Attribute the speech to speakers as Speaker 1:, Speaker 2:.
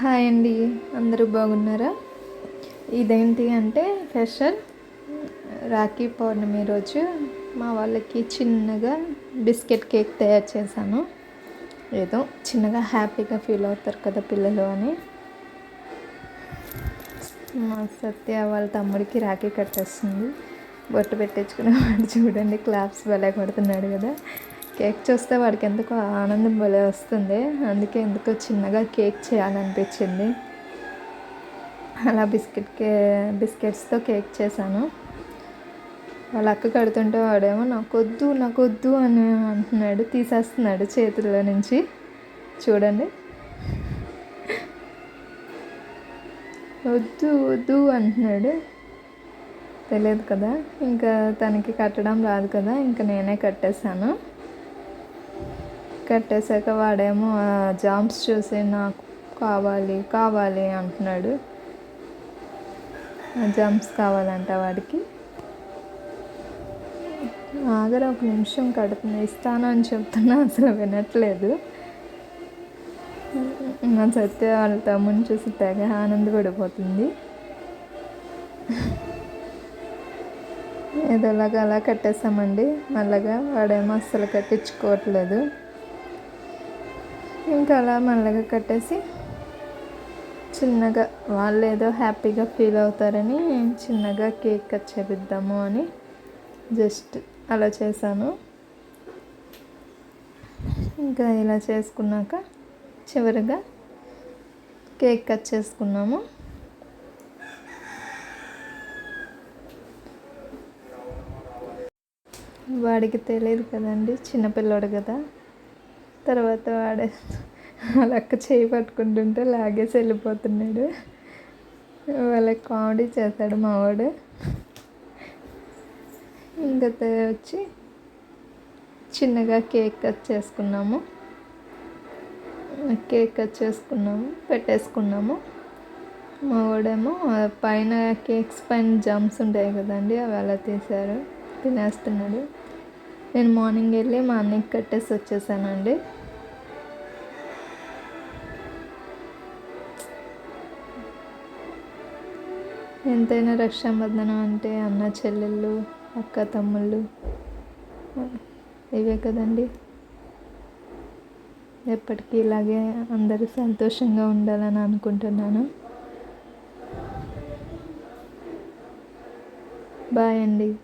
Speaker 1: Hi అండి. అందరూ బాగున్నారా? ఇదేంటి అంటే స్పెషల్ రాఖీ పౌర్ణమి రోజు మా వాళ్ళకి చిన్నగా బిస్కెట్ కేక్ తయారు చేశాను. ఏదో చిన్నగా హ్యాపీగా ఫీల్ అవుతారు కదా పిల్లలు అని. మా సత్య వాళ్ళ తమ్ముడికి రాఖీ కట్టేస్తుంది. బొట్టు పెట్టించుకునేవాడు చూడండి క్లాప్స్ భలే కొడుతున్నాడు కదా. కేక్ చూస్తే వాడికి ఎందుకో ఆనందం భలే వస్తుంది. అందుకే ఎందుకో చిన్నగా కేక్ చేయాలనిపించింది. అలా బిస్కెట్ కే బిస్కెట్స్తో కేక్ చేశాను. వాళ్ళ అక్క కడుతుంటే వాడేమో నాకు వద్దు నాకు వద్దు అని అంటున్నాడు. తీసేస్తున్నాడు చేతుల్లో నుంచి. చూడండి. వద్దు వద్దు అంటున్నాడు. తెలియదు కదా. ఇంకా తనకి కట్టడం రాదు కదా. ఇంకా నేనే కట్టేశాను. కట్టేశాక వాడేమో జామ్స్ చూసి నాకు కావాలి కావాలి అంటున్నాడు. జామ్స్ కావాలంట వాడికి. ఆగర ఒక నిమిషం కడుతుంది ఇస్తాను అని చెప్తున్నా అసలు వినట్లేదు. నా సత్య వాళ్ళ తమ్ముని చూసి తెగ ఆనందపడిపోతుంది. ఏదోలాగా అలా కట్టేసామండి మళ్ళగా వాడేమో అస్సలు కట్టించుకోవట్లేదు. ఇంకా అలా మెల్లగా కట్టేసి చిన్నగా వాళ్ళు ఏదో హ్యాపీగా ఫీల్ అవుతారని చిన్నగా కేక్ కట్ చేపిద్దాము అని జస్ట్ అలా చేశాను. ఇంకా ఇలా చేసుకున్నాక చివరిగా కేక్ కట్ చేసుకున్నాము. వాడికి తెలియదు కదండి చిన్నపిల్లోడు కదా. తర్వాత వాడే వాళ్ళక్క చేయి పట్టుకుంటుంటే లాగేసి వెళ్ళిపోతున్నాడు. వాళ్ళకి కామెడీ చేశాడు మావాడు ఇంకా వచ్చి చిన్నగా కేక్ కట్ చేసుకున్నాము. కేక్ కట్ చేసుకున్నాము పెట్టేసుకున్నాము. మావాడేమో పైన కేక్స్ పైన జమ్స్ ఉంటాయి కదండి అవి అలా తీశారు. తినేస్తున్నాడు. నేను మార్నింగ్ వెళ్ళి మా అన్నకి కట్టేసి వచ్చేసానండి. ఎంతైనా రక్షాబంధనం అంటే అన్న చెల్లెళ్ళు అక్క తమ్ముళ్ళు. ఇవే కదండి. ఎప్పటికీ ఇలాగే అందరూ సంతోషంగా ఉండాలని అనుకుంటున్నాను. బాయ్ అండి.